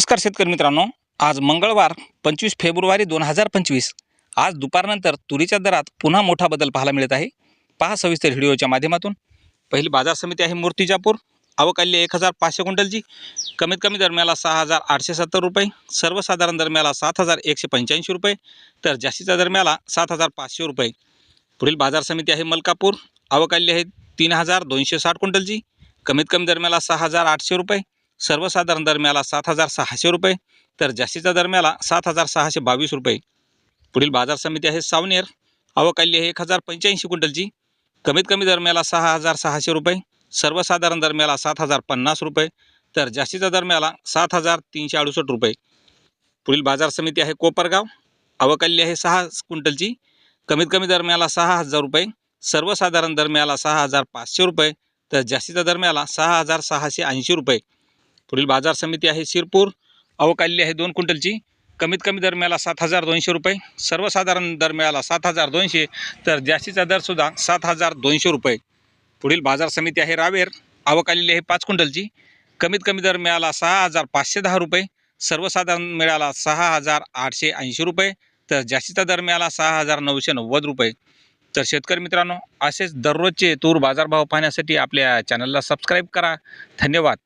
नमस्कार शेतकरी मित्रांनो. आज मंगळवार पंचवीस फेब्रुवारी दोन हजार पंचवीस. आज दुपारनंतर तुरीच्या दरात पुन्हा मोठा बदल पाहायला मिळत आहे. पहा सविस्तर व्हिडिओच्या माध्यमातून. पहिली बाजार समिती आहे मूर्तिजापूर. अवकाल्य एक हजार पाचशे क्विंटलची. कमीत कमी दरम्याला सहा हजार आठशे सत्तर रुपये. सर्वसाधारण दरम्याला सात हजार एकशे पंच्याऐंशी रुपये. तर जास्तीच्या दरम्याला सात हजार पाचशे रुपये. पुढील बाजार समिती आहे मलकापूर. अवकाल्य आहे तीन हजार दोनशे साठ क्विंटलची. कमीत कमी दरम्याला सहा हजार आठशे रुपये. सर्वसाधारण दरम्याला सात हजार सहाशे रुपये तर जास्तीच्या दरम्याला सात हजार सहाशे बावीस रुपये. पुढील बाजार समिती आहे सावनेर. अवकाली हे एक हजार पंच्याऐंशी क्विंटलची. कमीत कमी दरम्याला सहा हजार सहाशे रुपये सर्वसाधारण दरम्याला सात हजार पन्नास रुपये तर जास्तीच्या दरम्याला सात हजार तीनशे अडुसष्ट रुपये. पुढील बाजार समिती आहे कोपरगाव. अवकाली आहे सहा क्विंटलची. कमीत कमी दरम्याला सहा हजार रुपये सर्वसाधारण दरम्याला सहा हजार पाचशे रुपये तर जास्तीच्या दरम्याला सहा हजार सहाशे ऐंशी रुपये. पुढील बाजार समिती आहे शिरपूर. अवकाल्य आहे दोन क्विंटलची. कमीत कमी दरम्याला सात हजार दोनशे रुपये. सर्वसाधारण दर मिळाला सात हजार दोनशे. तर जास्तीचा दरसुद्धा सात हजार दोनशे रुपये. पुढील बाजार समिती आहे रावेर. अवकालेली आहे पाच क्विंटलची. कमीत कमी दर मिळाला सहा हजार पाचशे दहा रुपये. सर्वसाधारण मिळाला सहा हजार आठशे ऐंशी रुपये. तर जास्तीचा दर मिळाला सहा हजार नऊशे नव्वद रुपये. तर शेतकरी मित्रांनो असेच दररोजचे तूर बाजारभाव पाहण्यासाठी आपल्या चॅनलला सबस्क्राईब करा. धन्यवाद.